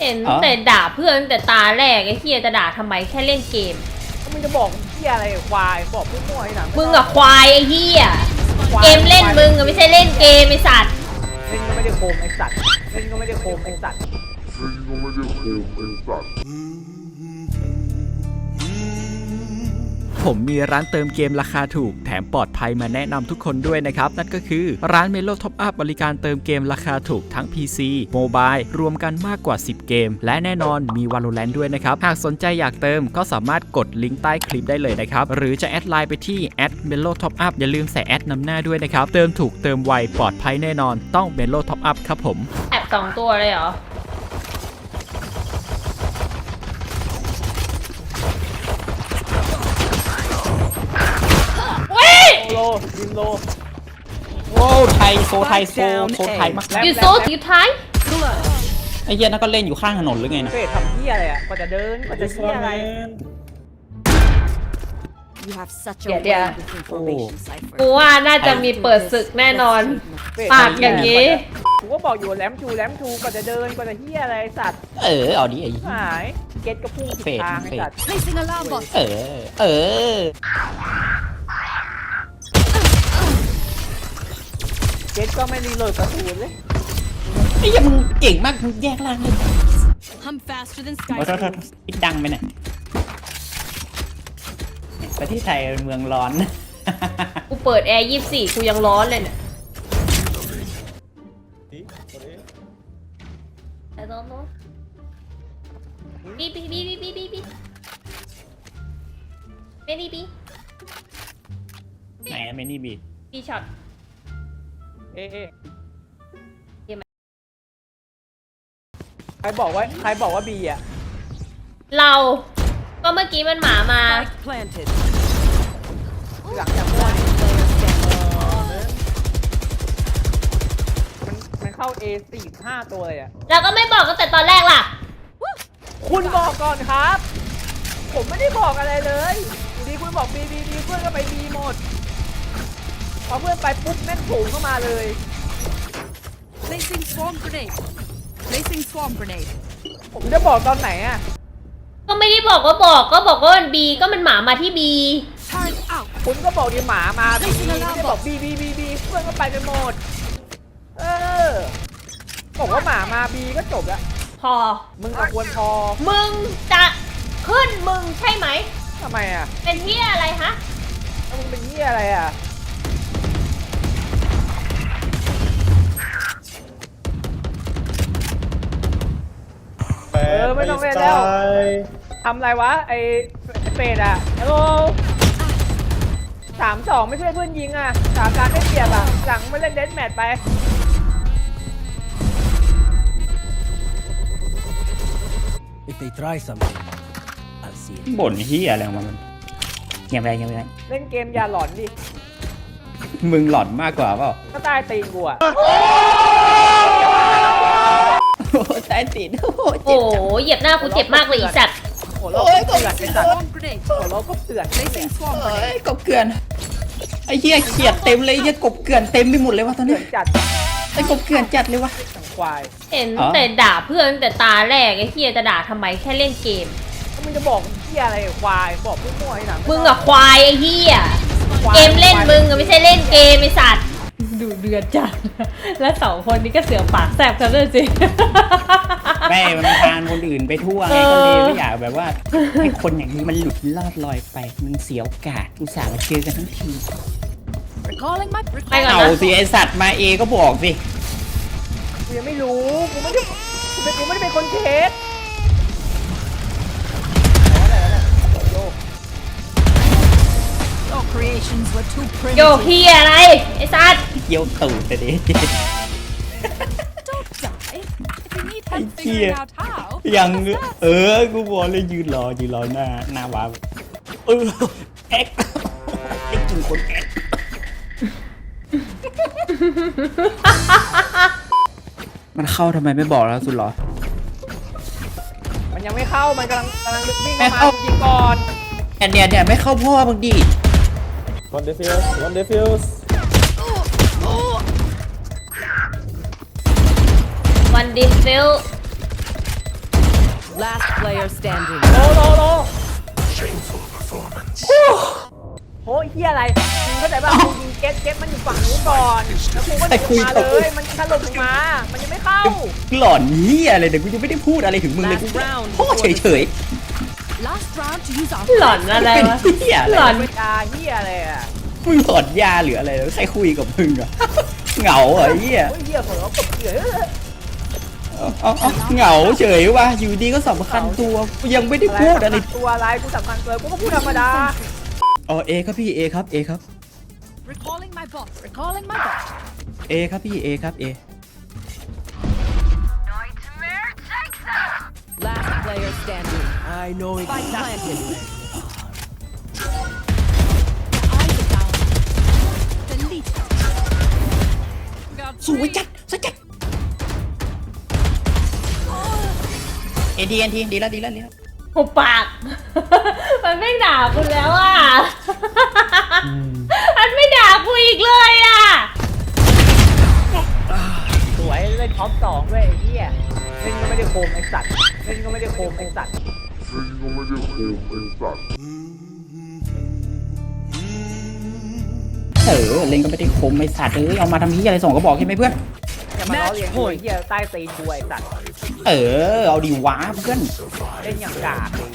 เห็นอ๋อ แต่ด่าเพื่อนตั้งแต่ตาแรกไอ้เฮียจะด่าทำไมแค่เล่นเกม มึงจะบอกเฮียอะไรควายบอกมั่วๆไอ้หนังมึงอะควายไอ้เฮียควายเกมเล่นมึงอะไม่ใช่เล่นเกมไอ้สัตว์ เล่นก็ไม่ได้โคมไอ้สัตว์เล่นก็ไม่ได้โคมไอ้สัตว์ Vengo medio home and start. ผมมีร้านเติมเกมราคาถูก แถมปลอดภัยมาแนะนำทุกคนด้วยนะครับ นั่นก็คือร้าน Melo Top Up บริการเติมเกมราคาถูกทั้ง PC โมบายรวมกันมากกว่า 10 เกม และแน่นอนมี Valorant ด้วยนะครับ หากสนใจอยากเติมก็สามารถกดลิงก์ใต้คลิปได้เลยนะครับ หรือจะแอดไลน์ไปที่ @melo top up อปอัพอย่าลืมใส่แอดนำหน้าด้วยนะครับ เติมถูกเติมไวปลอดภัยแน่นอน ต้อง Melo Top Up ครับผมแอบสองตัวเลยเหรอ โลยิ มโลโอ้ไทยโซไทยโซโซไทยมากแล้ว you so you Thai ไอ้เหี้ยนั่นก็เล่นอยู่ข้างถนนหรือไงนะเฟดทำเฮียอะไรอะกว่าจะเดินกว่าจะเฮียอะไร You have such a Yeah, yeah. way with information cipher. กูว่าน่าจะมีเปิดศึกแน่นอนเฟดปากอย่างนี้ กูก็บอกอยู่แหลมชูแหลมชูกว่าจะเดินกว่าจะเฮียอะไรไอ้สัตว์เออเอาดิไอ้หายเก็ตก็พุ่งผิดเฟดทางไอ้เฟดสัตว์ Placing alarm bot. เออ เออ ก็ตก็ไม่รีโหลดกระสุนเลยไอ้เหี้ยมึงเก่งมากมึงแยกล่างเลย I'm faster than โอ้โทษโท Sky. ษปิดดังไปเนี่ยประเทศไทยเมืองร้อน กูเปิดแอร์ยี่สี่กูยังร้อนเลยเนี่ย I don't know บีบีบีบีบีบีบีไม่ดีบีไหนไม่นี่บีบีช็อต เอ๊ะเอ๊ะเกมไหนใครบอกว่าใครบอกว่าบีอะ เราก็เมื่อกี้มันหมามา planted. หลังจากมั่วนี่มันมันเข้า A สี่ห้าตัวเลยอะ แล้วก็ไม่บอกตั้งแต่ตอนแรกล่ะ คุณบอกก่อนครับ ผมไม่ได้บอกอะไรเลยอยู่ดีคุณบอกบีบีบีเพื่อนก็ไปบีหมด พอเพื่อนไปปุ๊บแม่งโผล่เข้ามาเลย Placing swarm grenade. Placing swarm grenade. ผมจะบอกตอนไหนอะก็ไม่ได้บอกว่าบอกก็บอกว่ามันบีก็มันหมามาที่บี Turn out. คุณก็บอกดีหมามาบีไม่ไม่ใช่ได้บอกบีบีบีบีเพื่อนก็ไปกันหมด เออ บอกว่าหมามาบีก็จบแล้วพอ มึงกับควรพอมึงจะขึ้นมึงใช่ไหม ทำไมอะเป็นเฮียอะไรฮะแล้วมึงเป็นเหี้ยอะไรอะ เออไม่ต้องเล่นแล้ว ทำอะไรวะ ไอเฟดอะฮัลโหลสามสองไม่ช่วยเพื่อนยิงอะสามการได้เปรียบอะหลังไม่เล่นเดสแมทไป If they try something, I'll see it. บ่นเฮียอะไรของมันเงียบไปเงียบไปเล่นเกมอย่าหลอนดิมึงหลอนมากกว่าเปล่า ก็ใต้ตีนกูอะ โอ้ตายติดโอ้โอ้โหเหยียบหน้ากูเจ็บมากเลยอีสัตว์โอ้โหเราก็เตือนไอ้สัตว์ Swarm grenade. โอ้โหเราก็เตือน Placing swarm เอ้ grenade. ยกบเกลือนไอ้เหี้ยเขียดเต็มเลยไอ้เหี้ยกบเกลือนเต็มไปหมดเลยวะตอนเตืนี้อนจัดไอ้กบเกลือนจัดเลยวะ สังควายเห็นอ๋อ แต่ด่าเพื่อนตั้งแต่ตาแรกไอ้เฮียจะด่าทำไมแค่เล่นเกม แล้วมึงจะบอกเหี้ยอะไรควายบอกมั่วๆไอ้หนังมึงอะควายไอ้เฮียควายเกมเล่นมึงอะไม่ใช่เล่นเกมไอ้สัตว์ ดูเดือดจัด และสองคนนี้ก็เสือกปากแสบกันเลยสิแม่มันพานคนอื่นไปทั่วไงก็เลยไม่อยากแบบว่าให้คนอย่างนี้มันหลุดลอดลอยไป มันเสียโอกาสอุตส่าห์มาเจอกันทั้งที Recalling my ไปก่อนเอานะสิไอสัตว์มาเอก็บอกสิ กูยังไม่รู้ กูไม่ได้กูไม่กูไม่ได้เป็นคนเทส Your creations were too โย primitive. เฮียอะไร ไอ้สัตว์เยี่ยวตูดแต่ดิ Don't die. If you need help Ay, figuring kia. out how, ยัง just ask. เออ กูบอกเลยยืนรอยืนรอหน้าหน้าวาร์ปเออแอ็กไอ้กินคนแอ็กมันเข้าทำไมไม่บอกแล้วสุดหรอ มันยังไม่เข้า มันกำลังกำลังวิ่งแม่เข้ามาเข้า ยิงก่อน เนี่ยเนี่ยเนี่ยไม่เข้าพ่อมึงดิ One defuse, one defuse. วันดิฟิล Last player standing. โลโลโลโหเฮียอะไรมึงเข้าใจป่ะมึงยิงเก็ตเก็ตมันอยู่ฝั่งนู้นก่อนแล้วกูก็ยิงมาเลยมันถล่มลงมา มันยังไม่เข้า หลอนเฮียอะไรเดี๋ยวกูยังไม่ได้พูดอะไรถึงมึงเลยกู Last round พ่อเฉยเฉย Last round to use our หลอนอะไรเป็นวะเฮียอะไรหลอนเวลาเฮียอะไรอะมึงหลอนยาหรืออะไรใครคุยกับมึงอะ เหงาเหรอเฮียโอ้ยเฮียเผลอกบเหี้ยเอาเอาเอาเหงาเฉยว่ะอยู่ดีก็สำคัญตัวกูยังไม่ได้พูดอะไร ตัวอะไรกูสำคัญเกินกูก็พูดธรรมดาอ๋อเอครับพี่เอครับเอครับ recalling my bot. Recalling my bot. เอครับพี่เอครับเอ Last player standing. I know it. Spike planted. Eyes are down. Delete. สวยจัดสวยจัดเอ็นทีเอ็นทีดีแล้วดีแล้วดีแล้วหุบปาก มันไม่ด่าคุณแล้วอะ มันไม่ด่ากูอีกเลยอะ สวยเล่นท็อปสองด้วยไอ้เหี้ยเล่นก็ไม่ได้โคมไอ้สัตว์เล่นก็ไม่ได้โคมไอ้สัตว์ ซึ่งก็ไม่ได้โคมไอ้สัตว์เออเล่นก็ไม่ได้คมไอ้สัตว์เอ้ยเอามาทำนี้อะไรส่งก็บอกใช่ไหมเพื่อน อย่ามาล้อเลียนกูไอ้เหี้ยใต้ตีนกูไอ้สัตว์เออ เอาดีวะเพื่อน เล่นอย่างกากเลย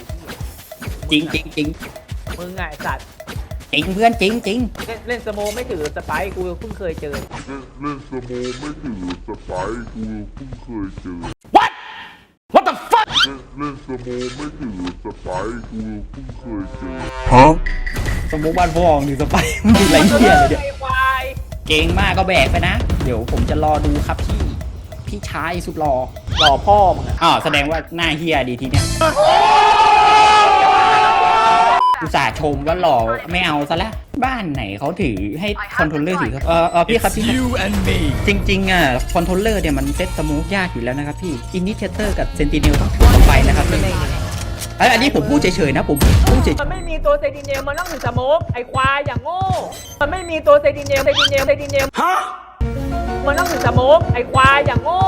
จริงจริงจริงมึงไงไอ้สัตว์จริงเพื่อนจริงจริงเล่นเล่นสโมไม่ถือสไปค์กูเพิ่งเคยเจอ เล่นเล่นสโมไม่ถือสไปค์กูเพิ่งเคยเจอ ล่นเล่นสโมไม่ถือสไปค์กูเพิ่งเคยเจอสมมติบ้านพ่อมึงสไปร์มึงดูไรเหี้ยเลยเดี๋ยวไอ้ควายเก่งมากก็แบกไปนะ เดี๋ยวผมจะรอดูครับพี่ พี่ชายสุดรอหล่อพ่อมึงอะอ้าวแสดงว่าหน้าเฮียดีทีเนี้ย อุตส่าห์ชมว่าหล่อไม่เอาซะแล้วบ้านไหนเขาถือให้คอนโทรลเลอร์ถือครับเออเออพี่ครับพี่ครับ you and me จริงๆอะคอนโทรลเลอร์เนี่ยมันเซตสมูทยากอยู่แล้วนะครับพี่อินิเชเตอร์กับเซนติเนลต้องถือไปนะครับพี่เอ้ยอันนี้ผมพูดเฉยๆนะผมพูดเฉยมันไม่มีตัวเซติเนลมันต้องถือสโมกไอ้ควายอย่างโง่มันไม่มีตัวเซติเนลเซติเนลเซติเนลฮะมันต้องถือสโมกไอ้ควายอย่างโง่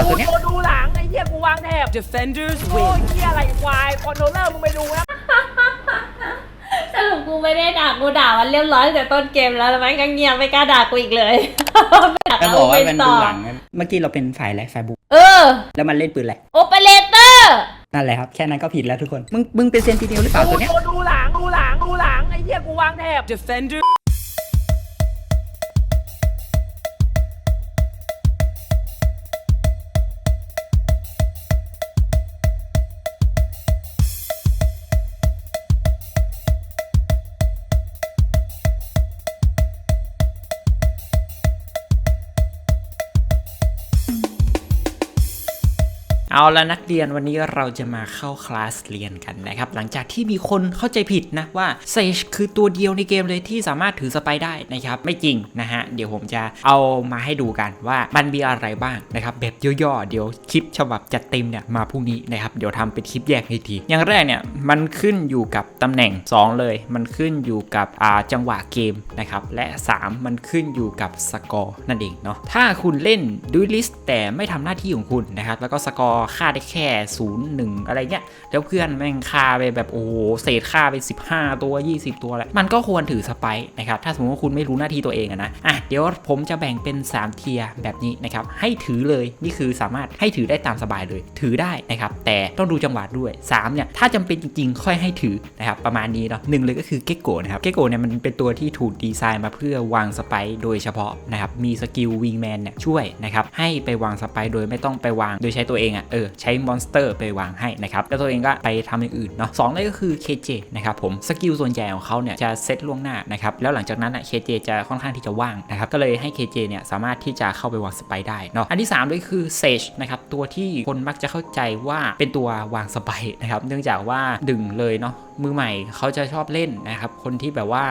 ๆเอาตัวเนี้ยกูดูหลังไอ้เหี้ยกูวางแถบ Defenders โอ้ย win. เหี้ยอะไรควายคอนโทรลเลอร์มึงไปดูนะสรุปกูไม่ได้ด่ากูด่ามันเรียบร้อยตั้งแต่ต้นเกมแล้วแล้วมันก็เงียบไม่กล้าด่ากูอีกเลย ไม่ด่าแล้วบอกว่ามันต่ดูอหลังนะเมื่อกี้เราเป็นฝ่ายอะไรฝ่ายบุกเออแล้วมันเล่นปืนอะไรโอเปอเรเตอร์นั่นแหละครับแค่นั้นก็ผิดแล้วทุกคนมึงมึงเป็นเซนติเนลหรือเปล่าตัวเนี้ยกูดูหลังดูหลังดูหลังไอ้เหี้ยกูวางแถบ Defender. เอาละนักเรียนวันนี้เราจะมาเข้าคลาสเรียนกันนะครับ หลังจากที่มีคนเข้าใจผิดนะว่า Sage คือตัวเดียวในเกมเลยที่สามารถถือสไปได้นะครับ ไม่จริงนะฮะ เดี๋ยวผมจะเอามาให้ดูกันว่ามันมีอะไรบ้างนะครับ แบบย่อๆ เดี๋ยวคลิปฉบับจัดเต็มเนี่ยมาพรุ่งนี้นะครับ เดี๋ยวทำเป็นคลิปแยกให้ที อย่างแรกเนี่ยมันขึ้นอยู่กับตำแหน่ง 2 เลย มันขึ้นอยู่กับอาจังหวะเกมนะครับและ 3 มันขึ้นอยู่กับสกอร์นั่นเองเนาะถ้าคุณเล่นด้วยลิสต์แต่ไม่ทำหน้าที่ของคุณนะครับแล้วก็สกอร์ค่าได้แค่0 1อะไรเงี้ยแล้วเพื่อนแม่งค่าไปแบบโอ้โหเศษค่าไป 15 ตัว 20 ตัวแล้วมันก็ควรถือสไปร์นะครับถ้าสมมติว่าคุณไม่รู้หน้าที่ตัวเองอะนะอะเดี๋ยวผมจะแบ่งเป็น 3 เทียร์แบบนี้นะครับให้ถือเลยนี่คือสามารถให้ถือได้ตามสบายเลย ถือได้นะครับแต่ต้องดูจังหวะด้วย3เนี่ยถ้าจำเป็นจริงๆ ค่อยให้ถือนะครับประมาณนี้เนาะหนึ่งเลยก็คือเกโกนะครับเกโกเนี่ยมันเป็นตัวที่ถูกดีไซน์มาเพื่อวางสไปร์โดยเฉพาะนะครับมีสกิลวิงแมนเนี่ยช่วยนะครับให้ไปวางสไปโดยไม่ต้องไปวางโดยใช้ตัวเองอะเออใช้มอนสเตอร์ไปวางให้นะครับแล้วตัวเองก็ไปทำอย่างอื่นเนาะสองเลยก็คือ KJ นะครับผมสกิลส่วนใหญ่ของเขาเนี่ยจะเซตล่วงหน้านะครับแล้วหลังจากนั้นอะ KJ จะค่อนข้างที่จะว่างนะครับก็เลยให้ KJ เนี่ยสามารถที่จะเข้าไปวางสไปได้เนาะอันที่3เลยคือ Sage นะครับตัวที่คนมักจะเข้าใจว่าเป็นตัววางสไปนะครับเนื่องจากว่าดึงเลยเนาะ มือใหม่เขาจะชอบเล่นนะครับ คนที่แบบว่า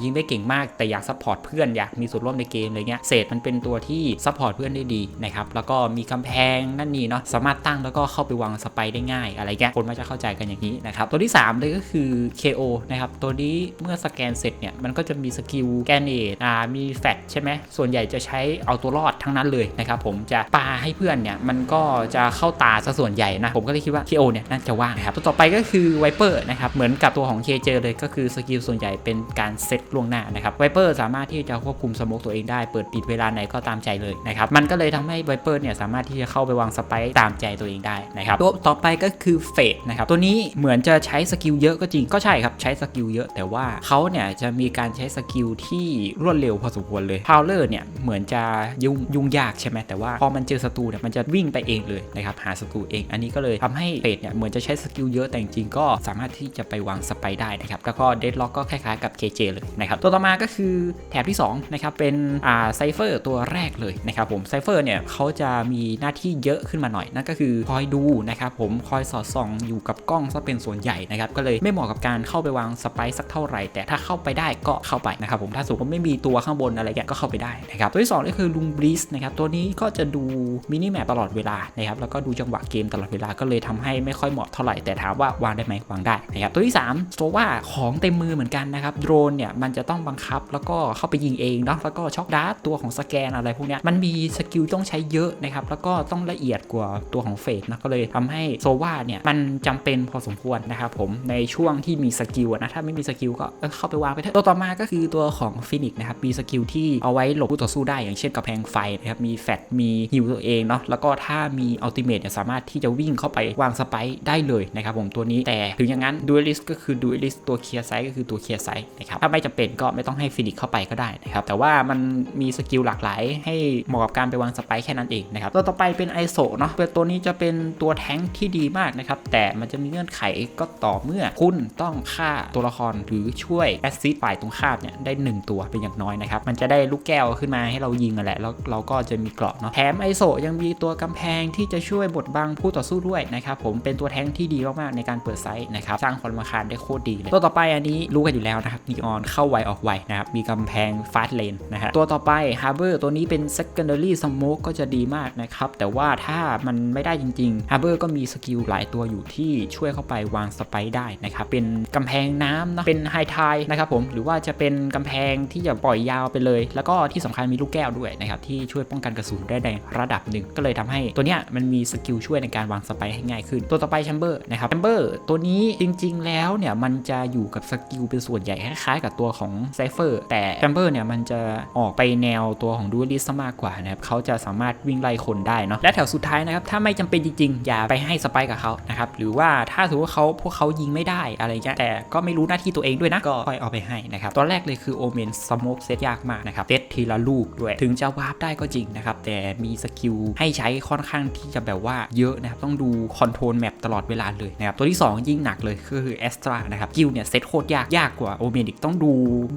ยิงได้เก่งมากแต่อยากซัพพอร์ตเพื่อนอยากมีส่วนร่วมในเกมอะไรเงี้ยเศษมันเป็นตัวที่ซัพพอร์ตเพื่อนได้ดีนะครับแล้วก็มีกำแพงนั่นนี่เนาะสามารถตั้งแล้วก็เข้าไปวางสไปได้ง่าย อะไรเงี้ยคนมักจะเข้าใจกันอย่างนี้นะครับตัวที่ 3 เลยก็คือ KO นะครับตัวนี้เมื่อสแกนเสร็จเนี่ยมันก็จะมีสกิลแกนเนตอ่ามีแฟตใช่ไหมส่วนใหญ่จะใช้เอาตัวรอดทั้งนั้นเลยนะครับผมจะปาให้เพื่อนเนี่ยมันก็จะเข้าตาซะส่วนใหญ่นะผมก็เลยคิดว่า KO เนี่ยน่าจะว่างนะครับตัวต่อไปก็คือไวเปอร์นะครับเมือนกับตัวของ KJ เจเลยก็คือสกิลส่วนใหญ่เป็นการเซตล่วงหน้านะครับไวเปอร์สามารถที่จะควบคุมสโมกตัวเองได้เปิดปิดเวลาไหนก็ตามใจเลยนะครับมันก็เลยทำให้ไวเปอร์เนี่ยสามารถที่จะเข้าไปวางสไปตามใจตัวเองได้นะครับตัวต่อไปก็คือเฟดนะครับตัวนี้เหมือนจะใช้สกิลเยอะก็จริงก็ใช่ครับใช้สกิลเยอะ แต่ว่าเขาเนี่ยจะมีการใช้สกิลที่รวดเร็วพอสมควรเลยพาวเลอร์เนี่ยเหมือนจะยุ่งยุ่งยากใช่ไหมแต่ว่าพอมันเจอศัตรูเนี่ยมันจะวิ่งไปเองเลยนะครับหาศัตรูเองอันนี้ก็เลยทำให้เฟดเนี่ยเหมือนจะใช้สกิลเยอะแต่จริงก็สามารถที่จะไปวางสไปได้นะครับแล้วก็เดดล็อกก็คล้ายๆกับ KJ เลยนะครับตัวต่อมาก็คือแถบที่2นะครับเป็นอ่าไซเฟอร์ตัวแรกเลยนะครับผมไซเฟอร์เนี่ยเขาจะมีหน้าที่เยอะขึ้นมาหน่อย นั่นก็คือคอยดูนะครับผมคอยสอดส่องอยู่กับกล้องซะเป็นส่วนใหญ่นะครับก็เลยไม่เหมาะกับการเข้าไปวางสไปสักเท่าไหร่ แต่ถ้าเข้าไปได้ก็เข้าไปนะครับผมถ้าสมมติว่าไม่มีตัวข้างบนอะไรเงี้ยก็เข้าไปได้นะครับตัวที่2ก็คือลุงบลิสนะครับตัวนี้ก็จะดูมินิแมปตลอดเวลานะครับแล้วก็ดูจังหวะเกมตลอดเวลาก็เลยทำให้ไม่ค่อยเหมาะเท่าไหร่แต่ถามว่าวางได้ไหมวางได้นะครับตัวที่ 3 ตัวว่าของเต็มมือเหมือนกันนะครับ โดรนเนี่ยมันจะต้องบังคับแล้วก็เข้าไปยิงเองเนาะแล้วก็ช็อกดาร์ตตัวของสแกนอะไรพวกเนี้ยมันมีสกิลต้องใช้เยอะนะครับแล้วก็ต้องละเอียดกว่าตัวของเฟสนะก็เลยทำให้โซวาเนี่ยมันจำเป็นพอสมควรนะครับผมในช่วงที่มีสกิลนะถ้าไม่มีสกิลก็เข้าไปวางไปเถอะตัวต่อมาก็คือตัวของฟินิกนะครับมีสกิลที่เอาไว้หลบผู้ต่อสู้ได้อย่างเช่นกระแพงไฟนะครับมีแฟตมีฮิวตัวเองเนาะแล้วก็ถ้ามีอัลติเมทเนี่ยสามารถที่จะวิ่งเข้าไปวางสไปได้เลยนะครับผมตัวนี้แต่ถึงอย่างนั้นดูลิสก็คือดูเอลิสตัวเคลียร์ไซส์ก็คือตัวเคลียร์ไซส์นะครับถ้าไม่จำเป็นก็ไม่ต้องให้ฟินิกเข้าไปก็ได้นะครับแต่ว่ามันมีสกิลหลากหลาย ให้เหมาะกับการไปวางสไปค์แค่นั้นเองนะครับตัวต่อไปเป็นไอโซเนาะเป็นตัวนี้จะเป็นตัวแท้งที่ดีมากนะครับแต่มันจะมีเงื่อนไขก็ต่อเมื่อคุณต้องฆ่าตัวละครหรือช่วยแอสซิสฝ่ายตรงข้ามเนี่ยได้ 1 ตัวเป็นอย่างน้อยนะครับมันจะได้ลูกแก้วขึ้นมาให้เรายิงกันแหละแล้วเราก็จะมีเกราะเนาะแถมไอโซยังมีตัวกำแพงที่จะช่วยบดบังผู้ต่อสู้ด้วยนะครับผมเป็นตัวแท้งที่ดีมากๆในการเปิดไซส์นะครับสร้างความรำคาญได้โคตรดีเลย ตัวต่อไปอันนี้รู้กันอยู่แล้วนะครับนีออนเข้าไวออกไวนะครับ มีกำแพงฟาสเลนนะฮะตัวต่อไปฮาร์เบอร์ตัวนี้เป็น secondary smoke ก็จะดีมากนะครับ แต่ว่าถ้ามันไม่ได้จริงๆฮาร์เบอร์ก็มีสกิลหลายตัวอยู่ที่ช่วยเข้าไปวางสไปได้นะครับ เป็นกำแพงน้ำนะเป็นไฮทายนะครับผมหรือว่าจะเป็นกำแพงที่จะปล่อยยาวไปเลย แล้วก็ที่สำคัญมีลูกแก้วด้วยนะครับที่ช่วยป้องกันกระสุนได้ในระดับหนึ่งก็เลยทำให้ตัวเนี้ยมันมีสกิลช่วยในการวางสไปให้ง่ายขึ้น ตัวต่อไปแชมเบอร์นะครับแชมเบอร์ตัวนี้จริง ๆแล้วเนี่ยมันจะอยู่กับสกิลเป็นส่วนใหญ่คล้ายๆกับตัวของไซเฟอร์แต่แชมเบอร์เนี่ยมันจะออกไปแนวตัวของดูลิสมากกว่านะครับเขาจะสามารถวิ่งไล่คนได้เนาะและแถวสุดท้ายนะครับถ้าไม่จำเป็นจริงๆ อย่าไปให้สไปกับเขานะครับหรือว่าถ้าสมมติว่าเขาพวกเขายิงไม่ได้อะไรเงี้ยแต่ก็ไม่รู้หน้าที่ตัวเองด้วยนะก็ค่อยเอาไปให้นะครับตัวแรกเลยคือโอเมนสโมกเซตยากมากนะครับเซตทีละลูกด้วยถึงจะวาร์ปได้ก็จริงนะครับแต่มีสกิลให้ใช้ค่อนข้างที่จะแบบว่าเยอะนะครับต้องดูคอนโทรลแมปตลอดเวลาเลยนะครับตัวที่ 2 ยิ่งหนักเลยก็คือแอสตรานะครับกิลเนี่ยเซตโคตรยากยากกว่าโอเมนิกต้องดู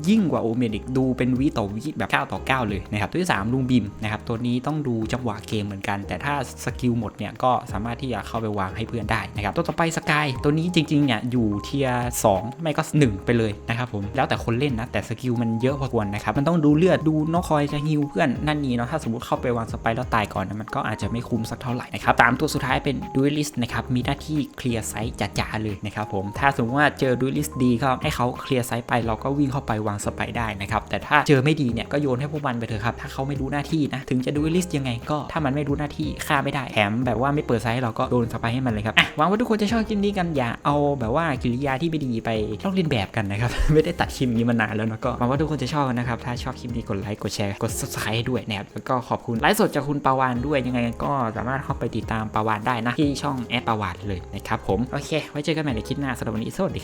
ยิ่งกว่าโอเมนิกดูเป็นวิต่อวิแบบ9ต่อ9 เลยนะครับตัวที่ 3 ลุงบิมนะครับตัวนี้ต้องดูจังหวะเกมเหมือนกัน แต่ถ้าสกิลหมดเนี่ยก็สามารถที่จะเข้าไปวางให้เพื่อนได้นะครับตัวต่อไปสกายตัวนี้จริงๆเนี่ยอยู่เทียร์2ไม่ก็ 1 ไปเลยนะครับผมแล้วแต่คนเล่นนะแต่สกิลมันเยอะพอควรนะครับมันต้องดูเลือดดูนกคอยจะฮิวเพื่อนนั่นนี่เนาะถ้าสมมติเข้าไปวางสไปแล้วตายก่อนนะมันก็อาจจะไม่คุ้มสักเท่าไหร่นะครับตามตัวสุดท้ายเป็นดูลิสนะครับมีหน้าที่เคลียร์ไซต์จ๋าๆเลยนะครับผมถ้าาสมมติว่าเจอดูลิสดีก็ให้เขาเคลียร์ไซต์ไป เราก็วิ่งเข้าไปวางสไปได้นะครับ แต่ถ้าเจอไม่ดีเนี่ยก็โยนให้พวกมันไปเถอะครับ ถ้าเขาไม่รู้หน้าที่นะ ถึงจะดูลิสยังไงก็ถ้ามันไม่รู้หน้าที่ฆ่าไม่ได้ แถมแบบว่าไม่เปิดไซต์เราก็โดนสไปให้มันเลยครับ อะหวังว่าทุกคนจะชอบคลิปนี้กันอย่าเอาแบบว่ากิริยาที่ไม่ดีไปลอกเลียนแบบกันนะครับ ไม่ได้ตัดคลิปนี้มานานแล้วนะก็หวังว่าทุกคนจะชอบนะครับ ถ้าชอบคลิปนี้กดไลค์ กดแชร์ กด subscribe ด้วยนะครับแล้วก็ขอบคุณไลฟ์สดจากคุณปาวานด้วยยังไงก็สามารถเข้าไปติดตามปาวานได้นะที่ช่องแอปปาวานเลยนะครับผมโอเค ไว้เจอกันใหม่ในคลิปหน้าสำหรับวันนี้สวัสดีครับ